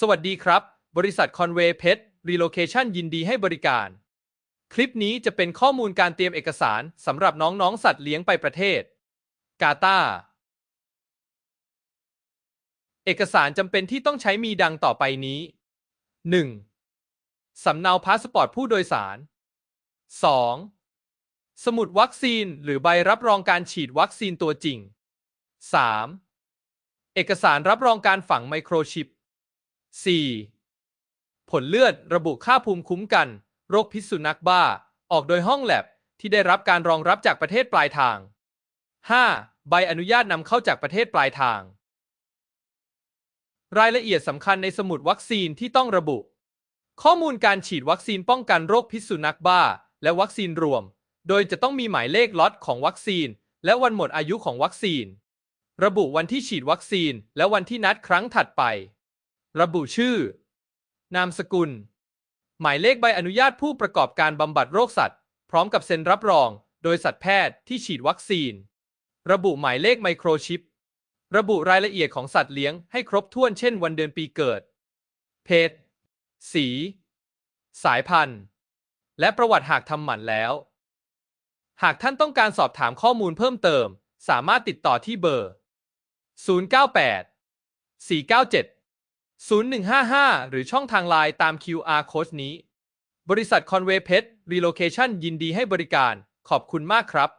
สวัสดีครับ บริษัทคอนเวย์เพชรรีโลเคชันยินดีให้บริการ คลิปนี้จะเป็นข้อมูลการเตรียมเอกสารสำหรับน้อง ๆ สัตว์เลี้ยงไปประเทศ กาตาร์เอกสารจำเป็นที่ต้องใช้มีดังต่อไปนี้ 1. สำเนาพาสปอร์ตผู้โดยสาร 2. สมุดวัคซีนหรือใบรับรองการฉีดวัคซีนตัวจริง 3. เอกสารรับรองการฝังไมโครชิป 4. ผลเลือดระบุค่าภูมิคุ้มกัน โรคพิษสุนัขบ้า ออกโดยห้องแลบที่ได้รับการรองรับจากประเทศปลายทาง 5. ใบอนุญาตนำเข้าจากประเทศปลายทาง รายละเอียดสำคัญในสมุดวัคซีนที่ต้องระบุ ข้อมูลการฉีดวัคซีนป้องกันโรคพิษสุนัขบ้า และวัคซีนรวม โดยจะต้องมีหมายเลขล็อตของวัคซีน และวันหมดอายุของวัคซีน ระบุวันที่ฉีดวัคซีน และวันที่นัดครั้งถัดไป ระบุชื่อ นามสกุล หมายเลขใบอนุญาตผู้ประกอบการบำบัดโรคสัตว์ พร้อมกับเซ็นรับรอง โดยสัตวแพทย์ที่ฉีดวัคซีน ระบุหมายเลขไมโครชิป ระบุรายละเอียดของสัตว์เลี้ยงให้ครบถ้วนเช่นวันเดือนปีเกิด เพศ สี สายพันธุ์ และประวัติหากทำหมันแล้ว หากท่านต้องการสอบถามข้อมูลเพิ่มเติม สามารถติดต่อที่เบอร์ 098 497 0155 หรือช่องทางไลน์ตาม QR Code นี้ บริษัทคอนเวย์เพชรรีโลเคชันยินดีให้บริการ ขอบคุณมากครับ